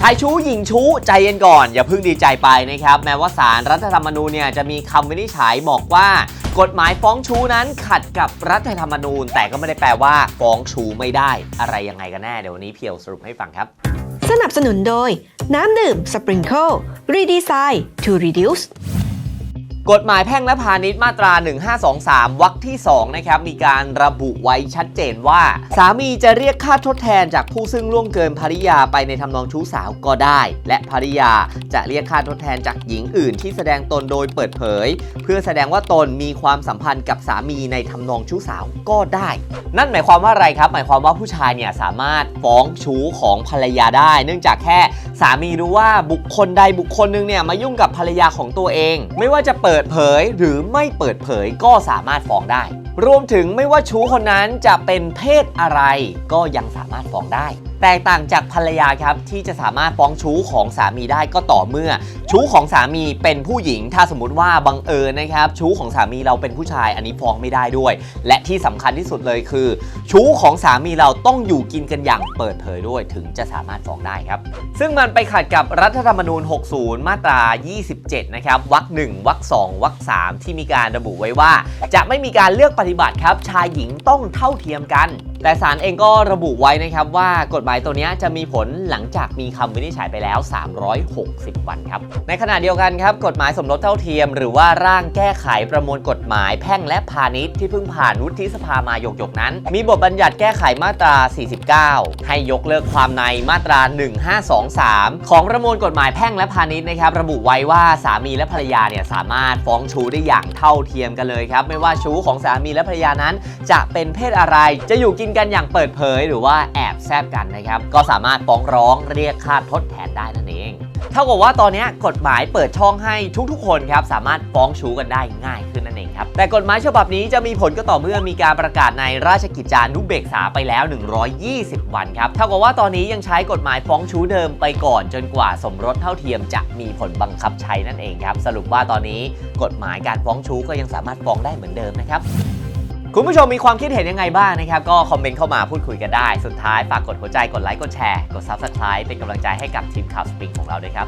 ชายชู้หญิงชู้ใจเย็นก่อน อย่าเพิ่งดีใจไปนะครับ แม้ว่าสารรัฐธรรมนูญเนี่ยจะมีคำวินิจฉัยบอกว่า กฎหมายฟ้องชู้นั้นขัดกับรัฐธรรมนูญ แต่ก็ไม่ได้แปลว่าฟ้องชู้ไม่ได้อะไรยังไงกันแน่เดี๋ยววันนี้เพียวสรุปให้ฟังครับ สนับสนุนโดย น้ำดื่มสปริงเกิลรีดีไซน์ to reduce กฎหมายแพ่งและพาณิชย์มาตรา 1523 วรรคที่ 2 นะครับ มีการระบุไว้ชัดเจนว่า สามีจะเรียกค่าทดแทนจากผู้ซึ่งล่วงเกินภริยาไปในทำนองชู้สาวก็ได้ และภริยาจะเรียกค่าทดแทนจากหญิงอื่นที่แสดงตนโดยเปิดเผย เพื่อแสดงว่าตนมีความสัมพันธ์กับสามีในทำนองชู้สาวก็ได้ นั่นหมายความว่าอะไรครับ หมายความว่าผู้ชายเนี่ยสามารถฟ้องชู้ของภรรยาได้ เนื่องจากแค่ สามีรู้ว่าบุคคลใดบุคคลหนึ่งเนี่ยมายุ่งกับภรรยาของตัวเอง ไม่ว่าจะเปิดเผยหรือไม่เปิดเผยก็สามารถฟ้องได้ รวมถึงไม่ว่าชู้คนนั้นจะเป็นเพศอะไร ก็ยังสามารถฟ้องได้ แตกต่างจากภรรยาครับที่จะสามารถฟ้องชู้ของสามีได้ก็ต่อเมื่อ ชู้ของสามีเป็นผู้หญิง ถ้าสมมติว่าบังเอิญนะครับ ชู้ของสามีเราเป็นผู้ชาย อันนี้ฟ้องไม่ได้ด้วย และที่สำคัญที่สุดเลยคือ ชู้ของสามีเราต้องอยู่กินกันอย่างเปิดเผยด้วยถึงจะสามารถฟ้องได้ครับ ซึ่งมันไปขัดกับรัฐธรรมนูญ 60 มาตรา 27 นะครับวรรคหนึ่งวรรคสวรรคสที่มีการระบุไว้ว่า จะไม่มีการเลือกปฏิบัติครับ ชายหญิงต้องเท่าเทียมกัน แต่ศาลเองก็ระบุไว้นะครับว่ากฎหมายตัวนี้จะมีผลหลังจากมีคำวินิจฉัยไปแล้ว 360 วันครับ ในขณะเดียวกันครับกฎหมายสมรสเท่าเทียม หรือว่าร่างแก้ไขประมวลกฎหมายแพ่งและพาณิชย์ที่เพิ่งผ่านวุฒิสภามาหยกๆนั้น มีบทบัญญัติแก้ไขมาตรา 49 ให้ยกเลิกความในมาตรา 1523 ของประมวลกฎหมายแพ่งและพาณิชย์นะครับระบุไว้ว่าสามีและภรรยาเนี่ยสามารถฟ้องชู้ได้อย่างเท่าเทียมกันเลยครับไม่ว่าชู้ของสามีและภรรยานั้น จะเป็นเพศอะไรจะอยู่กินนกันอย่างเปิดเผยหรือว่าแอบแซบกันนะครับ ก็สามารถฟ้องร้องเรียกค่าทดแทนได้นั่นเองเท่ากับว่าตอนนี้กฎหมายเปิดช่องให้ทุกๆ คนครับสามารถฟ้องชู้กันได้ง่ายขึ้นนั่นเองครับ แต่กฎหมายฉบับนี้จะมีผลก็ต่อเมื่อมีการประกาศในราชกิจจานุเบกษาไปแล้ว 120 วันครับเท่ากับว่าตอนนี้ยังใช้กฎหมายฟ้องชู้เดิมไปก่อนจนกว่าสมรสเท่าเทียมจะมีผลบังคับใช้นั่นเองครับ สรุปว่าตอนนี้กฎหมายการฟ้องชู้ก็ยังสามารถฟ้องได้เหมือนเดิมนะครับ คุณผู้ชมมีความคิดเห็นยังไงบ้างนะครับ ก็คอมเมนต์เข้ามาพูดคุยกันได้ สุดท้ายฝากกดหัวใจ กดไลค์ กดแชร์ กด Subscribe เป็นกำลังใจให้กับทีมข่าวสปริงของเราด้วยครับ